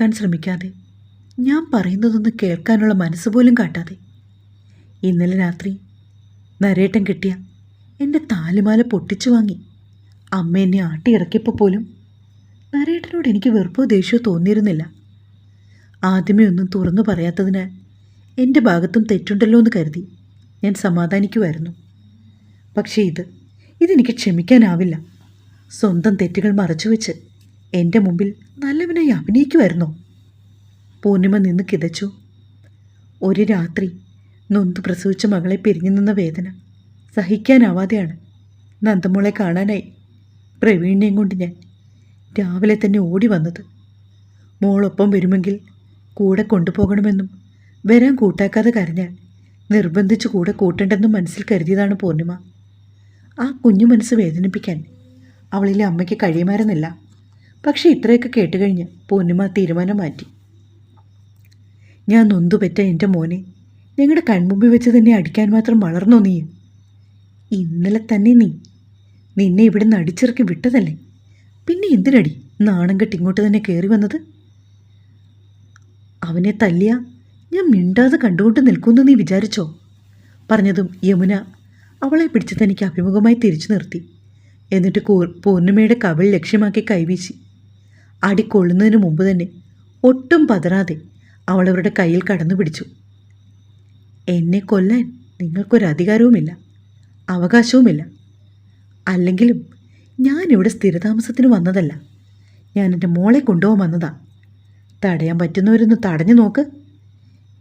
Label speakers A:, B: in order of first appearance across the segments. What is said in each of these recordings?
A: കേൾക്കാൻ ശ്രമിക്കാതെ ഞാൻ പറയുന്നതൊന്ന് കേൾക്കാനുള്ള മനസ്സ് പോലും കാട്ടാതെ. ഇന്നലെ രാത്രി നരേട്ടൻ കിട്ടിയ എന്റെ താലിമാല പൊട്ടിച്ചു വാങ്ങി അമ്മ എന്നെ ആട്ടിയിറക്കിയപ്പോൾ പോലും നരേട്ടനോട് എനിക്ക് വെറുപ്പോ ദേഷ്യമോ തോന്നിയിരുന്നില്ല. ആദ്യമേ ഒന്നും തുറന്നു പറയാത്തതിനാൽ എന്റെ ഭാഗത്തും തെറ്റുണ്ടല്ലോ എന്ന് കരുതി ഞാൻ സമാധാനിക്കുമായിരുന്നു. പക്ഷേ ഇത് ഇതെനിക്ക് ക്ഷമിക്കാനാവില്ല. സ്വന്തം തെറ്റുകൾ മറച്ചുവെച്ച് എന്റെ മുമ്പിൽ നല്ലവനായി അഭിനയിക്കുമായിരുന്നു പൂർണിമ നിന്ന് കിതച്ചു. ഒരു രാത്രി നൊന്ത് പ്രസവിച്ച മകളെ പിരിഞ്ഞു നിന്ന വേദന സഹിക്കാനാവാതെയാണ് നന്ദമോളെ കാണാനായി പ്രവീണിനെയും കൊണ്ട് ഞാൻ രാവിലെ തന്നെ ഓടി വന്നത്. മോളൊപ്പം വരുമെങ്കിൽ കൂടെ കൊണ്ടുപോകണമെന്നും വരാൻ കൂട്ടാക്കാതെ കരഞ്ഞാൽ നിർബന്ധിച്ച് കൂടെ കൂട്ടേണ്ടെന്നും മനസ്സിൽ കരുതിയതാണ് പൂർണിമ. ആ കുഞ്ഞു മനസ്സ് വേദനിപ്പിക്കാൻ അവളിലെ അമ്മയ്ക്ക് കഴിയുമായിരുന്നില്ല. പക്ഷേ ഇത്രയൊക്കെ കേട്ടുകഴിഞ്ഞ് പൂർണിമ തീരുമാനം മാറ്റി. ഞാൻ നൊന്തുപെറ്റ എന്റെ മോനെ ഞങ്ങളുടെ കൺമുമ്പിൽ വെച്ച് തന്നെ അടിക്കാൻ മാത്രം വളർന്നോ നീ? ഇന്നലെ തന്നെ നീ നിന്നെ ഇവിടെ നിന്ന് അടിച്ചിറക്കി വിട്ടതല്ലേ? പിന്നെ എന്തിനടി നാണം കെട്ടി ഇങ്ങോട്ട് തന്നെ കയറി വന്നത്? അവനെ തല്ലിയ ഞാൻ മിണ്ടാതെ കണ്ടുകൊണ്ട് നിൽക്കുമെന്ന് നീ വിചാരിച്ചോ? പറഞ്ഞതും യമുന അവളെ പിടിച്ച് തനിക്ക് അഭിമുഖമായി തിരിച്ചു നിർത്തി. എന്നിട്ട് പൂർണിമയുടെ കവിൾ ലക്ഷ്യമാക്കി കൈവീശി. അടി കൊള്ളുന്നതിന് മുമ്പ് തന്നെ ഒട്ടും പതറാതെ അവൾ അവരുടെ കയ്യിൽ കടന്നു പിടിച്ചു. എന്നെ കൊല്ലാൻ നിങ്ങൾക്കൊരധികാരവുമില്ല അവകാശവുമില്ല. അല്ലെങ്കിലും ഞാനിവിടെ സ്ഥിരതാമസത്തിന് വന്നതല്ല. ഞാൻ എന്റെ മോളെ കൊണ്ടുപോകാൻ വന്നതാ. തടയാൻ പറ്റുന്നവരൊന്ന് തടഞ്ഞു നോക്ക്.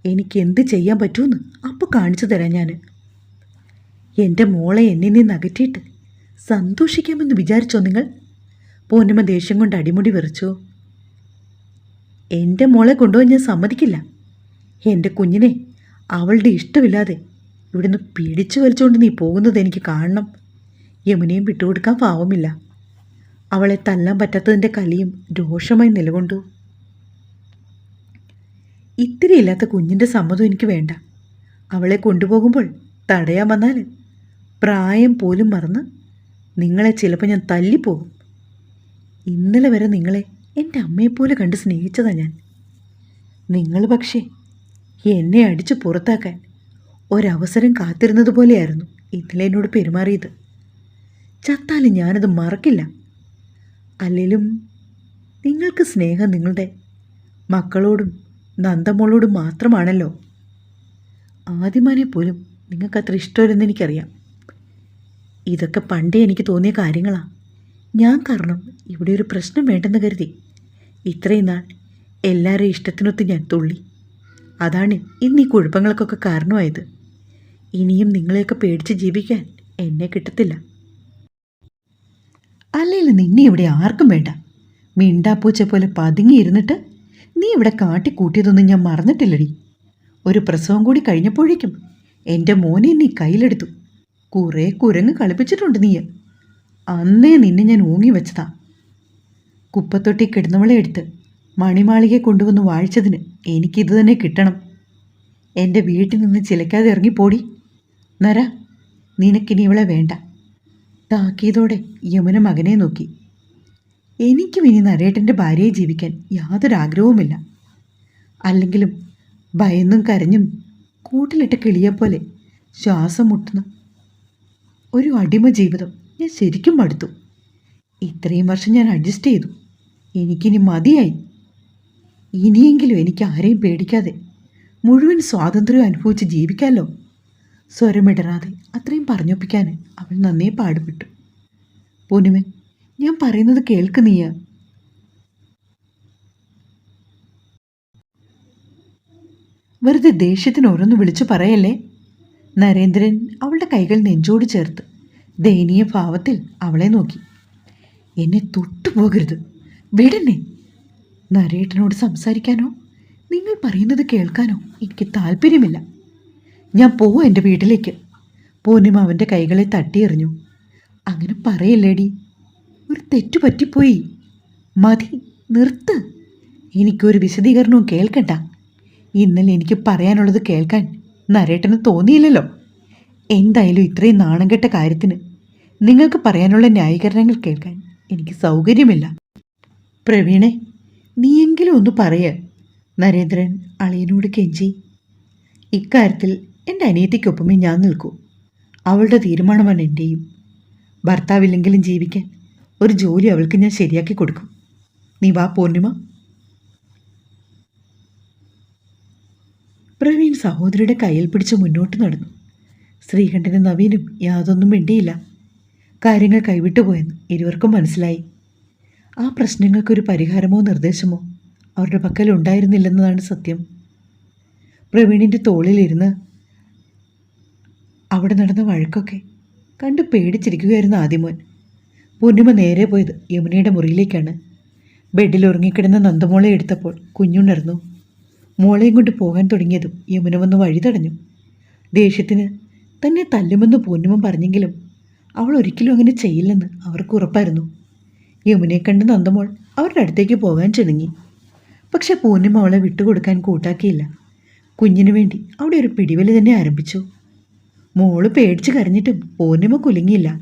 A: എനിക്ക് എന്ത് ചെയ്യാൻ പറ്റുമെന്ന് അപ്പോൾ കാണിച്ചു തരാം ഞാൻ എന്റെ മോളെ എന്നെ നിന്ന് അകറ്റിയിട്ട് സന്തോഷിക്കാമെന്ന് വിചാരിച്ചോ നിങ്ങൾ? പൂർണിമ ദേഷ്യം കൊണ്ട് അടിമുടി വിറച്ചു. എന്റെ മോളെ കൊണ്ടുപോകാൻ ഞാൻ സമ്മതിക്കില്ല. എന്റെ കുഞ്ഞിനെ അവളുടെ ഇഷ്ടമില്ലാതെ ഇവിടുന്ന് പിടിച്ചു വലിച്ചുകൊണ്ട് നീ പോകുന്നത് എനിക്ക് കാണണം. യമുനയും വിട്ടുകൊടുക്കാൻ പാവമില്ല. അവളെ തല്ലാൻ പറ്റാത്തതിന്റെ കലിയും രോഷമായി നിലകൊണ്ടു. ഇത്തിരിയില്ലാത്ത കുഞ്ഞിന്റെ സമ്മതം എനിക്ക് വേണ്ട. അവളെ കൊണ്ടുപോകുമ്പോൾ തടയാൻ വന്നാൽ പ്രായം പോലും മറന്ന് നിങ്ങളെ ചിലപ്പോൾ ഞാൻ തല്ലിപ്പോകും. ഇന്നലെ വരെ നിങ്ങളെ എന്റെ അമ്മയെപ്പോലെ കണ്ട് സ്നേഹിച്ചതാ ഞാൻ. നിങ്ങൾ പക്ഷേ എന്നെ അടിച്ച് പുറത്താക്കാൻ ഒരവസരം കാത്തിരുന്നത് പോലെയായിരുന്നു ഇന്നലെ എന്നോട് പെരുമാറിയത്. ചത്താലും ഞാനത് മറക്കില്ല. അല്ലെങ്കിലും നിങ്ങൾക്ക് സ്നേഹം നിങ്ങളുടെ മക്കളോടും നന്ദമോളോടും മാത്രമാണല്ലോ. ആദ്യമാനെ പോലും നിങ്ങൾക്കത്ര ഇഷ്ടമില്ലെന്ന് എനിക്കറിയാം. ഇതൊക്കെ പണ്ടേ എനിക്ക് തോന്നിയ കാര്യങ്ങളാ. ഞാൻ കാരണം ഇവിടെ ഒരു പ്രശ്നം വേണ്ടെന്ന് കരുതി. ഇത്രയും നാൾ എല്ലാവരെയും ഇഷ്ടത്തിനൊത്ത് ഞാൻ തുള്ളി. അതാണ് ഇന്ന് ഈ കുഴപ്പങ്ങൾക്കൊക്കെ കാരണമായത്. ഇനിയും നിങ്ങളെയൊക്കെ പേടിച്ച് ജീവിക്കാൻ എന്നെ കിട്ടത്തില്ല. അല്ലെങ്കിൽ നിന്നെ ഇവിടെ ആർക്കും വേണ്ട. മിണ്ടാപ്പൂച്ച പോലെ പതുങ്ങിയിരുന്നിട്ട് നീ ഇവിടെ കാട്ടിക്കൂട്ടിയതൊന്നും ഞാൻ മറന്നിട്ടില്ലടി. ഒരു പ്രസവം കൂടി കഴിഞ്ഞപ്പോഴേക്കും എന്റെ മോനെ നീ കയ്യിലെടുത്തു. കുറേ കുരങ്ങ് കളിപ്പിച്ചിട്ടുണ്ട് നീ അന്നേ നിന്നെ ഞാൻ ഊങ്ങി വെച്ചതാ. കുപ്പത്തൊട്ടി കിടന്നവളെ എടുത്ത് മണിമാളികയെ കൊണ്ടുവന്ന് വാഴിച്ചതിന് എനിക്കിത് തന്നെ കിട്ടണം. എന്റെ വീട്ടിൽ നിന്ന് ചിലക്കാതെ ഇറങ്ങിപ്പോടി. നര നിനക്കിനി ഇവളെ വേണ്ട. താക്കിയതോടെ യമുന മകനെ നോക്കി. എനിക്കും ഇനി നരേട്ടന്റെ ഭാര്യയെ ജീവിക്കാൻ യാതൊരു ആഗ്രഹവുമില്ല അല്ലെങ്കിലും ഭയന്നും കരഞ്ഞും കൂട്ടിലിട്ട കിളിയെപ്പോലെ ശ്വാസം മുട്ടുന്ന ഒരു അടിമ ജീവിതം. ഞാൻ ശരിക്കും മടുത്തു. ഇത്രയും വർഷം ഞാൻ അഡ്ജസ്റ്റ് ചെയ്തു. എനിക്കിനി മതിയായി. ഇനിയെങ്കിലും എനിക്ക് ആരെയും പേടിക്കാതെ മുഴുവൻ സ്വാതന്ത്ര്യം അനുഭവിച്ച് ജീവിക്കാമല്ലോ സ്വരമിടറാതെ അത്രയും പറഞ്ഞൊപ്പിക്കാൻ അവൾ നന്നേ പാടുപെട്ടു. പൂനമൻ ഞാൻ പറയുന്നത് കേൾക്ക് നീയ. വെറുതെ ദേഷ്യത്തിന് ഓരോന്ന് വിളിച്ചു പറയല്ലേ? നരേന്ദ്രൻ അവളുടെ കൈകൾ നെഞ്ചോട് ചേർത്ത് ദയനീയ ഭാവത്തിൽ അവളെ നോക്കി. എന്നെ തൊട്ടുപോകരുത് വിടന്നെ. നരേട്ടനോട് സംസാരിക്കാനോ? നിങ്ങൾ പറയുന്നത് കേൾക്കാനോ എനിക്ക് താല്പര്യമില്ല. ഞാൻ പോവും എന്റെ വീട്ടിലേക്ക്. പൂർണിമ അവന്റെ കൈകളെ തട്ടിയെറിഞ്ഞു. അങ്ങനെ പറയില്ലേടി? ഒരു തെറ്റു പറ്റിപ്പോയി. മതി നിർത്ത്. എനിക്കൊരു വിശദീകരണവും കേൾക്കണ്ട. ഇന്നലെ എനിക്ക് പറയാനുള്ളത് കേൾക്കാൻ നരേട്ടന് തോന്നിയില്ലല്ലോ. എന്തായാലും ഇത്രയും നാണം കെട്ട കാര്യത്തിന് നിങ്ങൾക്ക് പറയാനുള്ള ന്യായീകരണങ്ങൾ കേൾക്കാൻ എനിക്ക് സൗകര്യമില്ല. പ്രവീണെ നീയെങ്കിലും ഒന്ന് പറയ. നരേന്ദ്രൻ അളിയനോട് കെഞ്ചി. ഇക്കാര്യത്തിൽ എന്റെ അനിയത്തിക്കൊപ്പമേ ഞാൻ നിൽക്കൂ. അവളുടെ തീരുമാനമാണ് എന്റെയും ഭർത്താവില്ലെങ്കിലും ജീവിക്കാൻ ഒരു ജോലി അവൾക്ക് ഞാൻ ശരിയാക്കി കൊടുക്കും. നീ വാ പൂർണിമ. പ്രവീൺ സഹോദരിയുടെ കയ്യിൽ പിടിച്ച് മുന്നോട്ട് നടന്നു. ശ്രീകണ്ഠനും നവീനും യാതൊന്നും മിണ്ടിയില്ല. കാര്യങ്ങൾ കൈവിട്ടു പോയെന്ന് ഇരുവർക്കും മനസ്സിലായി. ആ പ്രശ്നങ്ങൾക്കൊരു പരിഹാരമോ നിർദ്ദേശമോ അവരുടെ പക്കൽ ഉണ്ടായിരുന്നില്ലെന്നതാണ് സത്യം. പ്രവീണിന്റെ തോളിലിരുന്ന് അവിടെ നടന്ന വഴക്കൊക്കെ കണ്ട് പേടിച്ചിരിക്കുകയായിരുന്നു ആദിമോൻ. പൂർണിമ നേരെ പോയത് യമുനയുടെ മുറിയിലേക്കാണ്. ബെഡിൽ ഉറങ്ങിക്കിടന്ന നന്ദമോളെ എടുത്തപ്പോൾ കുഞ്ഞുണർന്നു. മോളെയും കൊണ്ട് പോകാൻ തുടങ്ങിയതും യമുന വന്ന് വഴി തടഞ്ഞു ദേഷ്യത്തിന് തന്നെ തല്ലുമെന്ന് പൂർണിമ പറഞ്ഞെങ്കിലും അവൾ ഒരിക്കലും അങ്ങനെ ചെയ്യില്ലെന്ന് അവർക്ക് ഉറപ്പായിരുന്നു. യമുനയെ കണ്ട് നന്ദമോൾ അവരുടെ അടുത്തേക്ക് പോകാൻ ചെണുങ്ങി പക്ഷെ പൂനം അവളെ വിട്ടുകൊടുക്കാൻ കൂട്ടാക്കിയില്ല. കുഞ്ഞിനു വേണ്ടി അവിടെ ഒരു പിടിവലി തന്നെ ആരംഭിച്ചു. മോൾ പേടിച്ച് കരഞ്ഞിട്ടും പൂർണിമ കുലുങ്ങിയില്ല.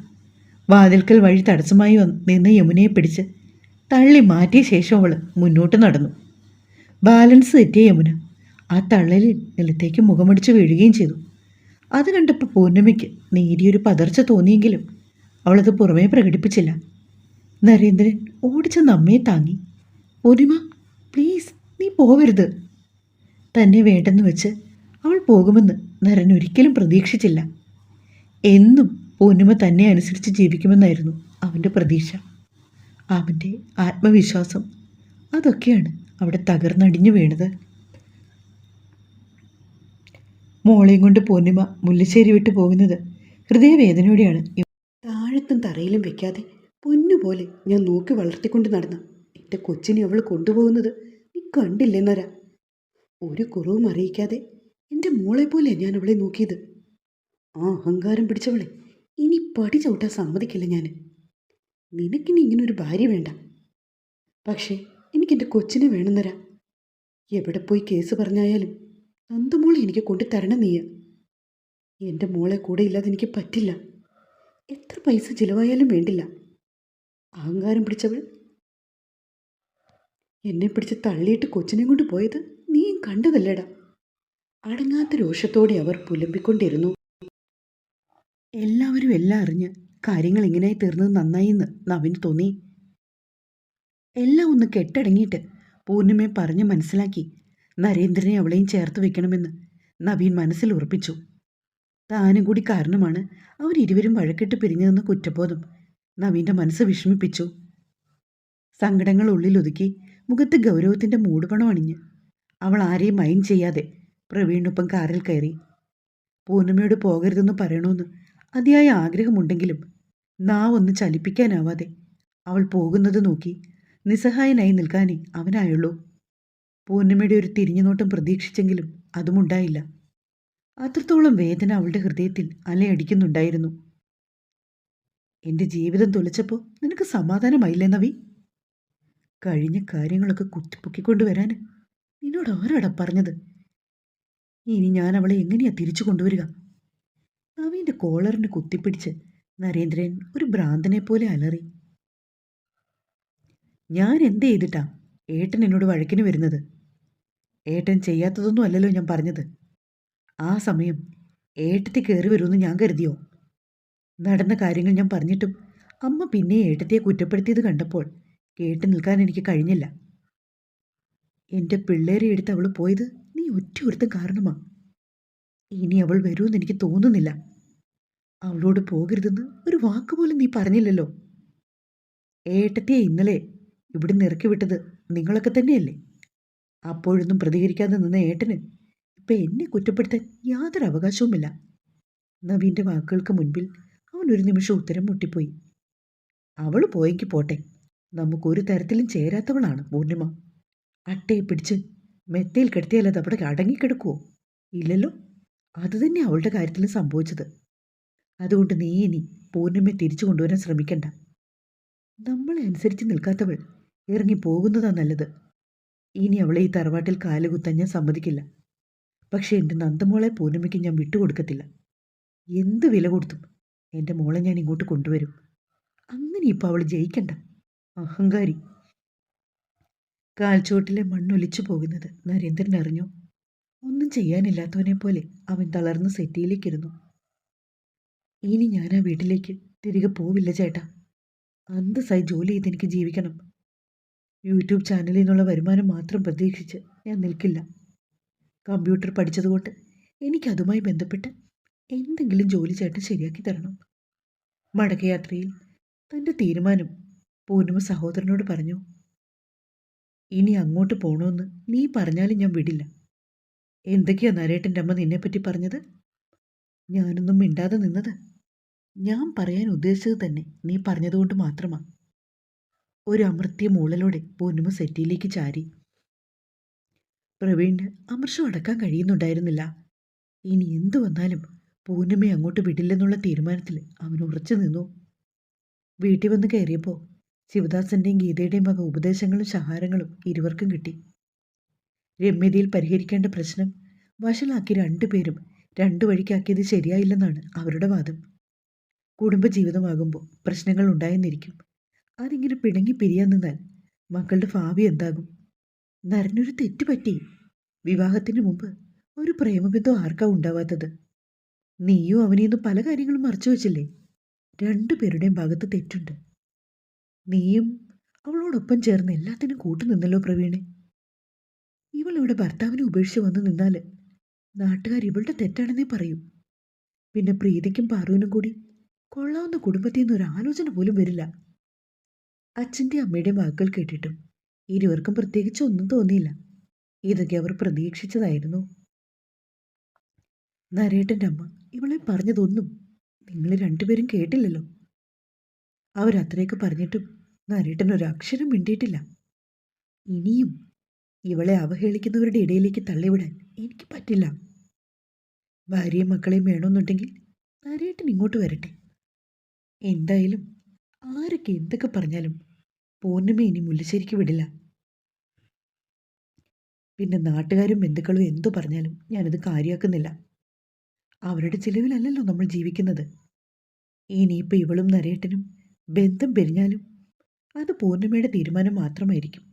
A: വാതിൽക്കൽ വഴി തടസ്സമായി നിന്ന യമുനയെ പിടിച്ച് തള്ളി മാറ്റിയ ശേഷം അവൾ മുന്നോട്ട് നടന്നു. ബാലൻസ് തെറ്റിയ യമുന ആ തള്ളലിൽ നിലത്തേക്ക് മുഖമടിച്ച് വീഴുകയും ചെയ്തു. അത് കണ്ടപ്പോൾ പൂർണിമയ്ക്ക് നേരിയൊരു പതർച്ച തോന്നിയെങ്കിലും അവളത് പുറമേ പ്രകടിപ്പിച്ചില്ല. നരേന്ദ്രൻ ഓടിച്ച നമ്മയെ താങ്ങി. പൂർണിമ പ്ലീസ് നീ പോവരുത്. തന്നെ വേണ്ടെന്ന് വെച്ച് അവൾ പോകുമെന്ന് നരൻ ഒരിക്കലും പ്രതീക്ഷിച്ചില്ല. എന്നും പൂർണിമ തന്നെ അനുസരിച്ച് ജീവിക്കുമെന്നായിരുന്നു അവന്റെ പ്രതീക്ഷ. അവന്റെ ആത്മവിശ്വാസം അതൊക്കെയാണ് അവിടെ തകർന്നടിഞ്ഞു വീണത്. മോളെയും കൊണ്ട് പൂർണിമ മുല്ലശ്ശേരി വിട്ടു പോകുന്നത് ഹൃദയവേദനയോടെയാണ്. താഴത്തും തറയിലും വെക്കാതെ പൊന്നുപോലെ ഞാൻ നോക്കി വളർത്തിക്കൊണ്ട് നടന്നു. എന്റെ കൊച്ചിനെ അവൾ കൊണ്ടുപോകുന്നത് നീ കണ്ടില്ലെന്നരാ. ഒരു കുറവും അറിയിക്കാതെ എന്റെ മോളെ പോലെ ഞാൻ അവളെ നോക്കിയത്. ആ അഹങ്കാരം പിടിച്ചവളെ ഇനി പടി ചവിട്ടാൻ സമ്മതിക്കില്ല ഞാൻ നിനക്കിനി ഇങ്ങനൊരു ഭാര്യ വേണ്ട. പക്ഷേ എനിക്കെന്റെ കൊച്ചിനെ വേണമെന്നരാ. എവിടെ പോയി കേസ് പറഞ്ഞായാലും നന്ദമോളെ എനിക്ക് കൊണ്ടുതരണം നീ എന്റെ മോളെ കൂടെ ഇല്ലാതെ എനിക്ക് പറ്റില്ല. എത്ര പൈസ ചിലവായാലും വേണ്ടില്ല. അഹങ്കാരം പിടിച്ചവൾ. എന്നെ പിടിച്ച് തള്ളിയിട്ട് കൊച്ചിനെ കൊണ്ട് പോയത് നീയും കണ്ടതല്ലേടാ. അടങ്ങാത്ത രോഷത്തോടെ അവർ പുലമ്പിക്കൊണ്ടിരുന്നു. എല്ലാവരും എല്ലാം അറിഞ്ഞ് കാര്യങ്ങൾ ഇങ്ങനെയായി തീർന്നത് നന്നായി എന്ന് നവിന് തോന്നി. എല്ലാം ഒന്ന് കെട്ടടങ്ങിയിട്ട് പൂർണിമയെ പറഞ്ഞ് മനസ്സിലാക്കി. നരേന്ദ്രനെ അവളെയും ചേർത്ത് വെക്കണമെന്ന് നവീൻ മനസ്സിൽ ഉറപ്പിച്ചു. താനും കൂടി കാരണമാണ് അവരിരുവരും വഴക്കിട്ട് പിരിഞ്ഞതെന്ന കുറ്റബോധം നവീന്റെ മനസ്സ് വിഷമിപ്പിച്ചു. സങ്കടങ്ങൾ ഉള്ളിലൊതുക്കി മുഖത്ത് ഗൗരവത്തിന്റെ മൂടുപണം അണിഞ്ഞ് അവൾ ആരെയും മൈൻഡ് ചെയ്യാതെ പ്രവീണിനൊപ്പം കാറിൽ കയറി. പൂർണിമയോട് പോകരുതെന്ന് പറയണമെന്ന് അതിയായ ആഗ്രഹമുണ്ടെങ്കിലും നാവൊന്ന് ചലിപ്പിക്കാനാവാതെ അവൾ പോകുന്നത് നോക്കി നിസ്സഹായനായി നിൽക്കാനേ അവനായുള്ളൂ. പൂർണിമയുടെ ഒരു തിരിഞ്ഞുനോട്ടം പ്രതീക്ഷിച്ചെങ്കിലും അതുമുണ്ടായില്ല. അത്രത്തോളം വേദന അവളുടെ ഹൃദയത്തിൽ അലയടിക്കുന്നുണ്ടായിരുന്നു. എന്റെ ജീവിതം തുലച്ചപ്പോൾ നിനക്ക് സമാധാനമായില്ലേ നവി? കഴിഞ്ഞ കാര്യങ്ങളൊക്കെ കുത്തിപ്പൊക്കിക്കൊണ്ടുവരാൻ നിന്നോട് ആരാടാ പറഞ്ഞത്? ഇനി ഞാൻ അവളെ എങ്ങനെയാ തിരിച്ചു കൊണ്ടുവരിക? നവീന്റെ കോളറിന് കുത്തിപ്പിടിച്ച് നരേന്ദ്രൻ ഒരു ഭ്രാന്തനെ പോലെ അലറി. ഞാൻ എന്ത് ചെയ്തിട്ടാ ഏട്ടൻ എന്നോട് വഴക്കിന് വരുന്നത്? ഏട്ടൻ ചെയ്യാത്തതൊന്നും അല്ലല്ലോ ഞാൻ പറഞ്ഞത്. ആ സമയം ഏട്ടത്തി കയറി വരുമെന്ന് ഞാൻ കരുതിയോ? നടന്ന കാര്യങ്ങൾ ഞാൻ പറഞ്ഞിട്ടും അമ്മ പിന്നെ ഏട്ടത്തിയെ കുറ്റപ്പെടുത്തിയത് കണ്ടപ്പോൾ കേട്ട് നിൽക്കാൻ എനിക്ക് കഴിഞ്ഞില്ല. എന്റെ പിള്ളേരെ എടുത്ത് അവൾ പോയത് നീ ഒറ്റ ഒരുത്തം കാരണമാ. ഇനി അവൾ വരുമെന്ന് എനിക്ക് തോന്നുന്നില്ല. അവളോട് പോകരുതെന്ന് ഒരു വാക്ക് പോലും നീ പറഞ്ഞില്ലല്ലോ. ഏട്ടത്തിയെ ഇന്നലെ ഇവിടെ ഇറക്കി വിട്ടത് നിങ്ങളൊക്കെ തന്നെയല്ലേ? അപ്പോഴൊന്നും പ്രതികരിക്കാതെ നിന്ന ഏട്ടന് ഇപ്പൊ എന്നെ കുറ്റപ്പെടുത്താൻ യാതൊരു അവകാശവുമില്ല. നവീന്റെ വാക്കുകൾക്ക് മുൻപിൽ അവൻ ഒരു നിമിഷം ഉത്തരം മുട്ടിപ്പോയി. അവൾ പോയെങ്കിൽ പോട്ടെ. നമുക്കൊരു തരത്തിലും ചേരാത്തവളാണ് പൂർണിമ. അട്ടയെ പിടിച്ച് മെത്തയിൽ കിടത്തിയാൽ അത് അവിടെ അടങ്ങിക്കിടക്കുവോ? ഇല്ലല്ലോ. അതുതന്നെ അവളുടെ കാര്യത്തിലും സംഭവിച്ചത്. അതുകൊണ്ട് നീ ഇനി പൂർണിമയെ തിരിച്ചു കൊണ്ടുവരാൻ ശ്രമിക്കണ്ട. നമ്മളെ അനുസരിച്ച് നിൽക്കാത്തവൾ ഇറങ്ങി പോകുന്നതാ നല്ലത്. ഇനി അവളെ ഈ തറവാട്ടിൽ കാലുകുത്താൻ ഞാൻ സമ്മതിക്കില്ല. പക്ഷേ എന്റെ നന്ദമോളെ പൂർണിമയ്ക്ക് ഞാൻ വിട്ടുകൊടുക്കത്തില്ല എന്ത് വില കൊടുത്തും എന്റെ മോളെ ഞാൻ ഇങ്ങോട്ട് കൊണ്ടുവരും. അങ്ങനെ ഇപ്പോൾ അവൾ ജയിക്കണ്ട. അഹങ്കാരി. കാൽച്ചുവട്ടിലെ മണ്ണൊലിച്ചു പോകുന്നത് നരേന്ദ്രൻ അറിഞ്ഞു. ഒന്നും ചെയ്യാനില്ലാത്തവനെ പോലെ അവൻ തളർന്ന് സെറ്റിയിലേക്കിരുന്നു ഇനി ഞാൻ ആ വീട്ടിലേക്ക് തിരികെ പോവില്ല ചേട്ടാ. അന്തസ്സായി ജോലി ചെയ്ത് എനിക്ക് ജീവിക്കണം. യൂട്യൂബ് ചാനലിൽ നിന്നുള്ള വരുമാനം മാത്രം പ്രതീക്ഷിച്ച് ഞാൻ നിൽക്കില്ല. കമ്പ്യൂട്ടർ പഠിച്ചതുകൊണ്ട് എനിക്കതുമായി ബന്ധപ്പെട്ട് എന്തെങ്കിലും ജോലി ചേട്ടൻ ശരിയാക്കി തരണം. മടക്കയാത്രയിൽ തന്റെ തീരുമാനം പൂർണിമ സഹോദരനോട് പറഞ്ഞു. ഇനി അങ്ങോട്ട് പോകണമെന്ന് നീ പറഞ്ഞാലും ഞാൻ വിടില്ല. എന്തൊക്കെയാ നരേട്ടന്റെ അമ്മ നിന്നെപ്പറ്റി പറഞ്ഞത്? ഞാനൊന്നും മിണ്ടാതെ നിന്നത്? ഞാൻ പറയാൻ ഉദ്ദേശിച്ചത് തന്നെ നീ പറഞ്ഞതുകൊണ്ട് മാത്രമാ. ഒരു അമൃത്യ മൂളലോടെ പൂർണിമ സെറ്റിയിലേക്ക് ചാരി. പ്രവീണിന് അമർഷം അടക്കാൻ കഴിയുന്നുണ്ടായിരുന്നില്ല. ഇനി എന്തു വന്നാലും പൂർണിമയെ അങ്ങോട്ട് വിടില്ലെന്നുള്ള തീരുമാനത്തിൽ അവൻ ഉറച്ചു നിന്നു. വീട്ടിൽ വന്ന് കയറിയപ്പോൾ ശിവദാസന്റെയും ഗീതയുടെയും വക ഉപദേശങ്ങളും സഹാരങ്ങളും ഇരുവർക്കും കിട്ടി. രമ്യതയിൽ പരിഹരിക്കേണ്ട പ്രശ്നം വഷളാക്കി രണ്ടുപേരും രണ്ടു വഴിക്കാക്കിയത് ശരിയായില്ലെന്നാണ് അവരുടെ വാദം. കുടുംബജീവിതമാകുമ്പോൾ പ്രശ്നങ്ങൾ ഉണ്ടായെന്നിരിക്കും. അതിങ്ങനെ പിണങ്ങി പിരിയാൻ നിന്നാൽ മക്കളുടെ ഭാവി എന്താകും? നരനൊരു തെറ്റുപറ്റി വിവാഹത്തിന് മുമ്പ് ഒരു പ്രേമബന്ധം ആർക്കാ ഉണ്ടാവാത്തത്? നീയും അവനെയൊന്നും പല കാര്യങ്ങളും മറച്ചു വെച്ചില്ലേ? രണ്ടുപേരുടെയും ഭാഗത്ത് തെറ്റുണ്ട്. നീയും അവളോടൊപ്പം ചേർന്ന് എല്ലാത്തിനും കൂട്ടുനിന്നല്ലോ പ്രവീണെ. ഇവൾ ഇവിടെ ഭർത്താവിനെ ഉപേക്ഷിച്ച് വന്ന് നിന്നാൽ നാട്ടുകാർ ഇവളുടെ തെറ്റാണെന്നേ പറയും. പിന്നെ പ്രീതിക്കും പാറുവിനും കൂടി കൊള്ളാവുന്ന കുടുംബത്തിൽ നിന്ന് ഒരു ആലോചന പോലും വരില്ല. അച്ഛന്റെ അമ്മയുടെയും വാക്കുകൾ കേട്ടിട്ടും ഇരുവർക്കും പ്രത്യേകിച്ച് ഒന്നും തോന്നിയില്ല. ഇതൊക്കെ അവർ പ്രതീക്ഷിച്ചതായിരുന്നു. നരേട്ടന്റെ അമ്മ ഇവളെ പറഞ്ഞതൊന്നും നിങ്ങൾ രണ്ടുപേരും കേട്ടില്ലല്ലോ. അവരത്രയൊക്കെ പറഞ്ഞിട്ടും നരേട്ടൻ ഒരു അക്ഷരം മിണ്ടിയിട്ടില്ല. ഇനിയും ഇവളെ അവഹേളിക്കുന്നവരുടെ ഇടയിലേക്ക് തള്ളിവിടാൻ എനിക്ക് പറ്റില്ല. ഭാര്യയും മക്കളെയും വേണമെന്നുണ്ടെങ്കിൽ നരേട്ടൻ ഇങ്ങോട്ട് വരട്ടെ. എന്തായാലും ആരൊക്കെ എന്തൊക്കെ പറഞ്ഞാലും പൂർണിമ ഇനി മുല്ലശ്ശേരിക്ക് വിടില്ല. പിന്നെ നാട്ടുകാരും ബന്ധുക്കളും എന്തു പറഞ്ഞാലും ഞാനത് കാര്യമാക്കുന്നില്ല അവരുടെ ചിലവിലല്ലല്ലോ നമ്മൾ ജീവിക്കുന്നത്. ഇനിയിപ്പോൾ ഇവളും നരേട്ടനും ബന്ധം പിരിഞ്ഞാലും അത് പൂർണിമയുടെ തീരുമാനം മാത്രമായിരിക്കും.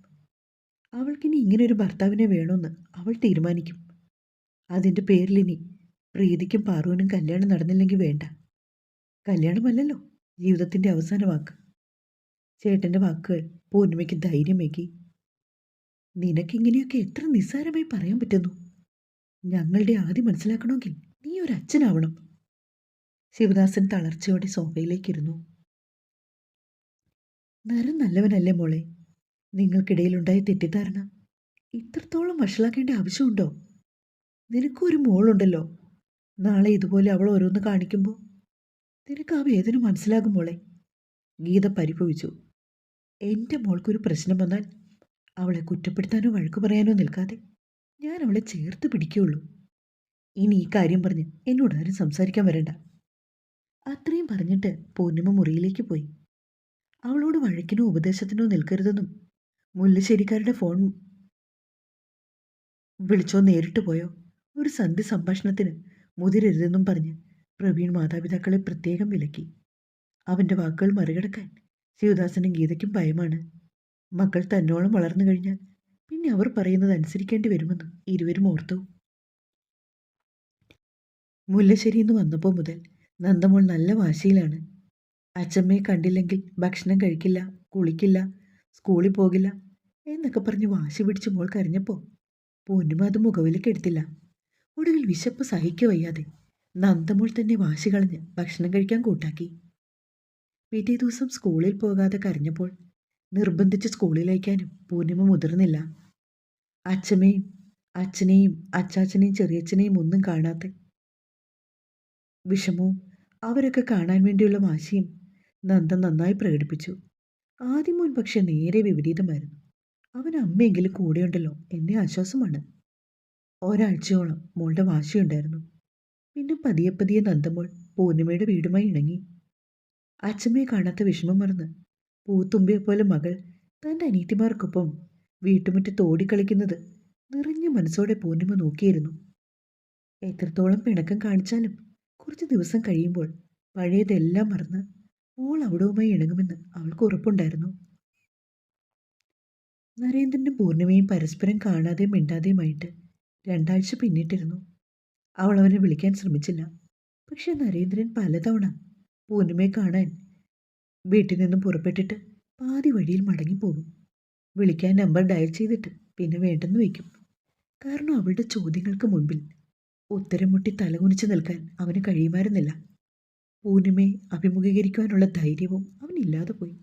A: അവൾക്കിനി ഇങ്ങനൊരു ഭർത്താവിനെ വേണമെന്ന് അവൾ തീരുമാനിക്കും. അതിന്റെ പേരിൽ ഇനി പ്രീതിക്കും പാറുവിനും കല്യാണം നടന്നില്ലെങ്കിൽ വേണ്ട. കല്യാണമല്ലല്ലോ ജീവിതത്തിന്റെ അവസാന വാക്ക് ചേട്ടന്റെ വാക്കുകൾ പൂർണിമയ്ക്ക് ധൈര്യമേകി നിനക്കിങ്ങനെയൊക്കെ എത്ര നിസ്സാരമായി പറയാൻ പറ്റുന്നു? ഞങ്ങളുടെ ആദ്യം മനസ്സിലാക്കണമെങ്കിൽ നീ ഒരു അച്ഛനാവണം. ശിവദാസൻ തളർച്ചയോടെ സോഫയിലേക്കിരുന്നു. നരം നല്ലവനല്ലേ മോളെ? നിങ്ങൾക്കിടയിലുണ്ടായ തെറ്റിദ്ധാരണ ഇത്രത്തോളം വഷളാക്കേണ്ട ആവശ്യമുണ്ടോ? നിനക്കൊരു മോളുണ്ടല്ലോ. നാളെ ഇതുപോലെ അവൾ ഓരോന്ന് കാണിക്കുമ്പോൾ നിനക്ക് ആ വേദന മനസ്സിലാകും മോളെ. ഗീത പരിഭവിച്ചു. എന്റെ മോൾക്കൊരു പ്രശ്നം വന്നാൽ അവളെ കുറ്റപ്പെടുത്താനോ വഴക്കു പറയാനോ നിൽക്കാതെ ഞാൻ അവളെ ചേർത്ത് പിടിക്കുകയുള്ളൂ. ഇനി ഈ കാര്യം പറഞ്ഞ് എന്നോട് ആരും സംസാരിക്കാൻ വരണ്ട. അത്രയും പറഞ്ഞിട്ട് പൂർണിമ മുറിയിലേക്ക് പോയി. അവളോട് വഴക്കിനോ ഉപദേശത്തിനോ നിൽക്കരുതെന്നും മുല്ലശ്ശേരിക്കാരുടെ ഫോൺ വിളിച്ചോ നേരിട്ട് പോയോ? ഒരു സന്ധി സംഭാഷണത്തിന് മുതിരരുതെന്നും പറഞ്ഞ് പ്രവീൺ മാതാപിതാക്കളെ പ്രത്യേകം വിലക്കി. അവന്റെ വാക്കുകൾ മറികടക്കാൻ ശിവദാസനും ഗീതയ്ക്കും ഭയമാണ്. മക്കൾ തന്നോളം വളർന്നു കഴിഞ്ഞാൽ പിന്നെ അവർ പറയുന്നത് അനുസരിക്കേണ്ടി വരുമെന്ന് ഇരുവരും ഓർത്തു. മുല്ലശ്ശേരി എന്ന് വന്നപ്പോൾ മുതൽ നന്ദമോൾ നല്ല വാശിയിലാണ്. അച്ഛമ്മയെ കണ്ടില്ലെങ്കിൽ ഭക്ഷണം കഴിക്കില്ല കുളിക്കില്ല സ്കൂളിൽ പോകില്ല എന്നൊക്കെ പറഞ്ഞ് വാശി പിടിച്ച് മോൾ കരഞ്ഞപ്പോൾ പൊന്നുമ അത് മുഖവിലേക്ക് എടുത്തില്ല. ഒടുവിൽ വിശപ്പ് സഹിക്ക വയ്യാതെ നന്ദമോൾ തന്നെ വാശി കളഞ്ഞ് ഭക്ഷണം കഴിക്കാൻ കൂട്ടാക്കി. പിറ്റേ ദിവസം സ്കൂളിൽ പോകാതെ കരഞ്ഞപ്പോൾ നിർബന്ധിച്ച് സ്കൂളിലയക്കാനും പൂർണിമ മുതിർന്നില്ല. അച്ഛമ്മയും അച്ഛനെയും അച്ചാച്ചനെയും ചെറിയച്ഛനെയും ഒന്നും കാണാത്ത വിഷമവും അവരൊക്കെ കാണാൻ വേണ്ടിയുള്ള വാശിയും നന്ദ നന്നായി പ്രകടിപ്പിച്ചു. ആദ്യം മുൻ പക്ഷെ നേരെ വിപരീതമായിരുന്നു. അവൻ അമ്മയെങ്കിലും കൂടെയുണ്ടല്ലോ എന്നെ ആശ്വാസമാണ്. ഒരാഴ്ചയോളം മോളുടെ വാശിയുണ്ടായിരുന്നു. പിന്നെ പതിയെ പതിയെ നന്ദമോൾ പൂർണിമയുടെ വീടുമായി ഇണങ്ങി. അച്ഛമ്മയെ കാണാത്ത വിഷമം മറന്ന് പൂത്തുമ്പിയെ പോലെ മകൾ തന്റെ അനീതിമാർക്കൊപ്പം വീട്ടുമുറ്റത്ത് ഓടിക്കളിക്കുന്നത് നിറഞ്ഞ മനസ്സോടെ പൂർണിമ നോക്കിയിരുന്നു. എത്രത്തോളം പിണക്കം കാണിച്ചാലും കുറച്ച് ദിവസം കഴിയുമ്പോൾ പഴയതെല്ലാം മറന്ന് മോൾ അവിടവുമായി ഇണങ്ങുമെന്ന് അവൾക്ക് ഉറപ്പുണ്ടായിരുന്നു. നരേന്ദ്രനും പൂർണിമയും പരസ്പരം കാണാതെയും മിണ്ടാതെയുമായിട്ട് രണ്ടാഴ്ച പിന്നിട്ടിരുന്നു. അവൾ അവനെ വിളിക്കാൻ ശ്രമിച്ചില്ല. പക്ഷെ നരേന്ദ്രൻ പലതവണ പൂർണിമയെ കാണാൻ. വീട്ടിൽ നിന്നും പുറപ്പെട്ടിട്ട് പാതി വഴിയിൽ മടങ്ങിപ്പോകും വിളിക്കാൻ നമ്പർ ഡയൽ ചെയ്തിട്ട് പിന്നെ വേണ്ടെന്ന് വയ്ക്കും. കാരണം അവളുടെ ചോദ്യങ്ങൾക്ക് മുൻപിൽ ഉത്തരം മുട്ടി തലകുനിച്ച് നിൽക്കാൻ അവന് കഴിയുമായിരുന്നില്ല. പൂർണിമയെ അഭിമുഖീകരിക്കുവാനുള്ള ധൈര്യവും അവനില്ലാതെ പോയി.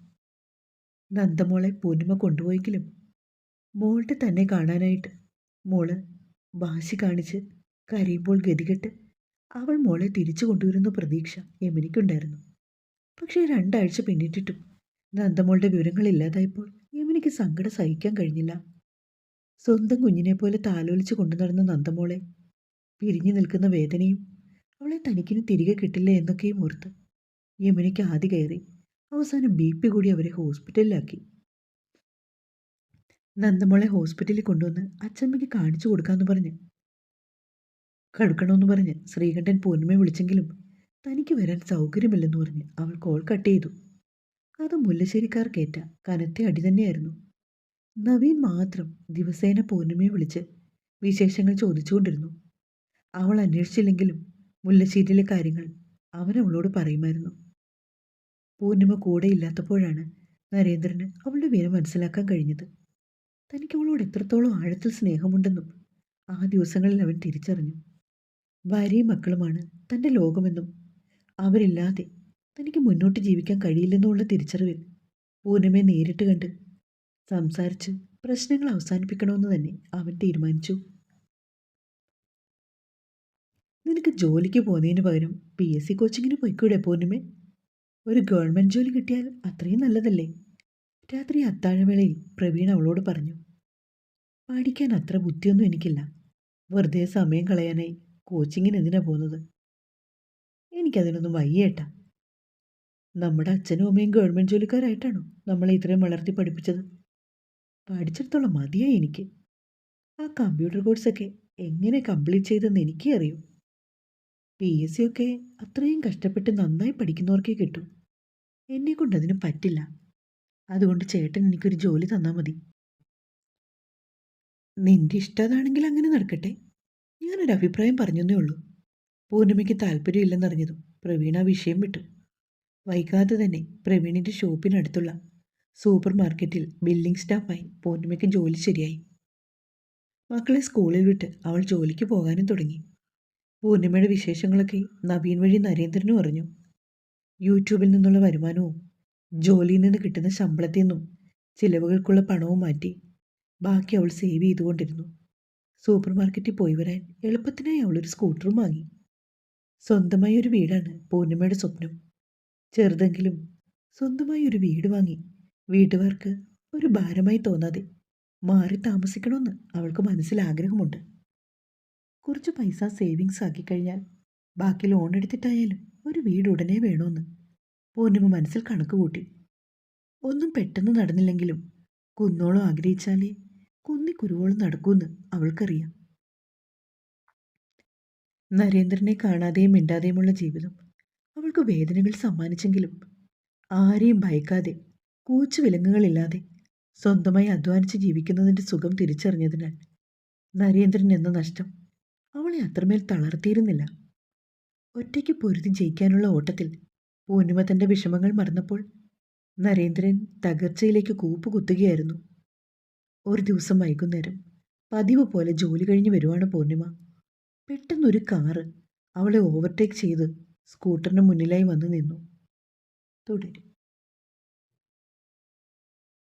A: നന്ദമോളെ പൂർണിമ കൊണ്ടുപോയെങ്കിലും മോളുടെ തന്നെ കാണാനായിട്ട് മോൾ വാശി കാണിച്ച് കരയുമ്പോൾ ഗതികെട്ട് അവൾ മോളെ തിരിച്ചു കൊണ്ടുവരുന്ന പ്രതീക്ഷ യമിനിക്കുണ്ടായിരുന്നു. പക്ഷേ രണ്ടാഴ്ച പിന്നിട്ടിട്ടും നന്ദമോളുടെ വിവരങ്ങൾ ഇല്ലാതായപ്പോൾ യമിനിക്ക് സങ്കട സഹിക്കാൻ കഴിഞ്ഞില്ല. സ്വന്തം കുഞ്ഞിനെ പോലെ താലോലിച്ച് കൊണ്ടു നടന്ന നന്ദമോളെ പിരിഞ്ഞു നിൽക്കുന്ന വേദനയും അവളെ തനിക്കിന് തിരികെ കിട്ടില്ല എന്നൊക്കെയും ഓർത്ത് യമുനയ്ക്ക് ആദ്യ കയറി അവസാനം ബി പി കൂടി അവരെ ഹോസ്പിറ്റലിലാക്കി. നന്ദമോളെ ഹോസ്പിറ്റലിൽ കൊണ്ടുവന്ന് അച്ഛമ്മയ്ക്ക് കാണിച്ചു കൊടുക്കാമെന്ന് പറഞ്ഞ് കടുക്കണമെന്ന് പറഞ്ഞ് ശ്രീകണ്ഠൻ പൂർണിമയെ വിളിച്ചെങ്കിലും തനിക്ക് വരാൻ സൗകര്യമില്ലെന്ന് പറഞ്ഞ് അവൾ കോൾ കട്ട് ചെയ്തു. അത് മുല്ലശ്ശേരിക്കാർക്കേറ്റ കനത്തെ അടി തന്നെയായിരുന്നു. നവീൻ മാത്രം ദിവസേന പൂർണിമയെ വിളിച്ച് വിശേഷങ്ങൾ ചോദിച്ചുകൊണ്ടിരുന്നു. അവൾ അന്വേഷിച്ചില്ലെങ്കിലും മുല്ലശ്ശേരിയിലെ കാര്യങ്ങൾ അവൻ അവളോട് പറയുമായിരുന്നു. പൂർണിമ കൂടെ ഇല്ലാത്തപ്പോഴാണ് നരേന്ദ്രന് അവളുടെ വില മനസ്സിലാക്കാൻ കഴിഞ്ഞത്. തനിക്ക് അവളോട് എത്രത്തോളം ആഴത്തിൽ സ്നേഹമുണ്ടെന്നും ആ ദിവസങ്ങളിൽ അവൻ തിരിച്ചറിഞ്ഞു. ഭാര്യയും മക്കളുമാണ് തന്റെ ലോകമെന്നും അവരില്ലാതെ തനിക്ക് മുന്നോട്ട് ജീവിക്കാൻ കഴിയില്ലെന്നുള്ള തിരിച്ചറിവിൽ പൂനമെ നേരിട്ട് കണ്ട് സംസാരിച്ച് പ്രശ്നങ്ങൾ അവസാനിപ്പിക്കണമെന്ന് തന്നെ അവൻ തീരുമാനിച്ചു. നിനക്ക് ജോലിക്ക് പോകുന്നതിന് പകരം പി. എസ്. സി. കോച്ചിങ്ങിന് പോയിക്കൂടെ പൂനമെ ഒരു ഗവൺമെന്റ് ജോലി കിട്ടിയാൽ അത്രയും നല്ലതല്ലേ? രാത്രി അത്താഴവേളയിൽ പ്രവീൺ അവളോട് പറഞ്ഞു. പഠിക്കാൻ അത്ര ബുദ്ധിയൊന്നും എനിക്കില്ല. വെറുതെ സമയം കളയാനായി കോച്ചിങ്ങിന് എന്തിനാ പോകുന്നത്? എനിക്കതിനൊന്നും വയ്യേട്ടാ. നമ്മുടെ അച്ഛനും അമ്മയും ഗവൺമെന്റ് ജോലിക്കാരായിട്ടാണോ നമ്മളെ ഇത്രയും വളർത്തി പഠിപ്പിച്ചത്? പഠിച്ചിടത്തോളം മതിയായി എനിക്ക്. ആ കമ്പ്യൂട്ടർ കോഴ്സൊക്കെ എങ്ങനെ കംപ്ലീറ്റ് ചെയ്തെന്ന് എനിക്കേ അറിയൂ. പി. എസ്. സി. ഒക്കെ അത്രയും കഷ്ടപ്പെട്ട് നന്നായി പഠിക്കുന്നവർക്കേ കിട്ടും. എന്നെ കൊണ്ട് അതിന് പറ്റില്ല. അതുകൊണ്ട് ചേട്ടൻ എനിക്കൊരു ജോലി തന്നാൽ മതി. നിന്റെ ഇഷ്ടതാണെങ്കിൽ അങ്ങനെ നടക്കട്ടെ. ഞാനൊരു അഭിപ്രായം പറഞ്ഞെന്നേ ഉള്ളൂ. പൂർണിമയ്ക്ക് താല്പര്യമില്ലെന്നറിഞ്ഞതും പ്രവീണ വിഷയം വിട്ടു. വൈകാതെ തന്നെ പ്രവീണിന്റെ ഷോപ്പിനടുത്തുള്ള സൂപ്പർ മാർക്കറ്റിൽ ബില്ലിംഗ് സ്റ്റാഫായി പൂർണിമയ്ക്ക് ജോലി ശരിയായി. മക്കളെ സ്കൂളിൽ വിട്ട് അവൾ ജോലിക്ക് പോകാനും തുടങ്ങി. പൂർണിമയുടെ വിശേഷങ്ങളൊക്കെ നവീൻ വഴി നരേന്ദ്രനും അറിഞ്ഞു. യൂട്യൂബിൽ നിന്നുള്ള വരുമാനവും ജോലിയിൽ നിന്ന് കിട്ടുന്ന ശമ്പളത്തിൽ നിന്നും ചിലവുകൾക്കുള്ള പണവും മാറ്റി ബാക്കി അവൾ സേവ് ചെയ്തുകൊണ്ടിരുന്നു. സൂപ്പർ മാർക്കറ്റിൽ പോയി വരാൻ എളുപ്പത്തിനായി അവളൊരു സ്കൂട്ടറും വാങ്ങി. സ്വന്തമായി ഒരു വീടാണ് പൂർണിമയുടെ സ്വപ്നം. ചെറുതെങ്കിലും സ്വന്തമായി ഒരു വീട് വാങ്ങി. വീട്ടുകാർക്ക് ഒരു ഭാരമായി തോന്നാതെ മാറി താമസിക്കണമെന്ന് അവൾക്ക് മനസ്സിൽ ആഗ്രഹമുണ്ട് കുറച്ച് പൈസ സേവിങ്സ് ആക്കി കഴിഞ്ഞാൽ ബാക്കി ലോൺ എടുത്തിട്ടായാലും ഒരു വീട് ഉടനെ വേണമെന്ന് പൂർണിമ മനസ്സിൽ കണക്ക് കൂട്ടി. ഒന്നും പെട്ടെന്ന് നടന്നില്ലെങ്കിലും കുന്നോളം ആഗ്രഹിച്ചാലേ കുന്നി കുരുവോളം നടക്കൂന്ന് അവൾക്കറിയാം. നരേന്ദ്രനെ കാണാതെയും മിണ്ടാതെയുമുള്ള ജീവിതം അവൾക്ക് വേദനകൾ സമ്മാനിച്ചെങ്കിലും ആരെയും ഭയക്കാതെ കൂച്ചു വിലങ്ങുകളില്ലാതെ സ്വന്തമായി അധ്വാനിച്ച് ജീവിക്കുന്നതിന്റെ സുഖം തിരിച്ചറിഞ്ഞതിനാൽ നരേന്ദ്രൻ എന്ന നഷ്ടം അവളെ അത്രമേൽ തളർത്തിയിരുന്നില്ല. ഒറ്റയ്ക്ക് പൊരുതി ജയിക്കാനുള്ള ഓട്ടത്തിൽ പൂർണിമ തന്റെ വിഷമങ്ങൾ മറന്നപ്പോൾ നരേന്ദ്രൻ തകർച്ചയിലേക്ക് കൂപ്പുകുത്തുകയായിരുന്നു. ഒരു ദിവസം വൈകുന്നേരം പതിവ് പോലെ ജോലി കഴിഞ്ഞ് വരുവാണ് പൂർണിമ. പെട്ടെന്നൊരു കാറ് അവളെ ഓവർടേക്ക് ചെയ്ത് സ്കൂട്ടറിന് മുന്നിലായി വന്നു നിന്നു. തുടരും.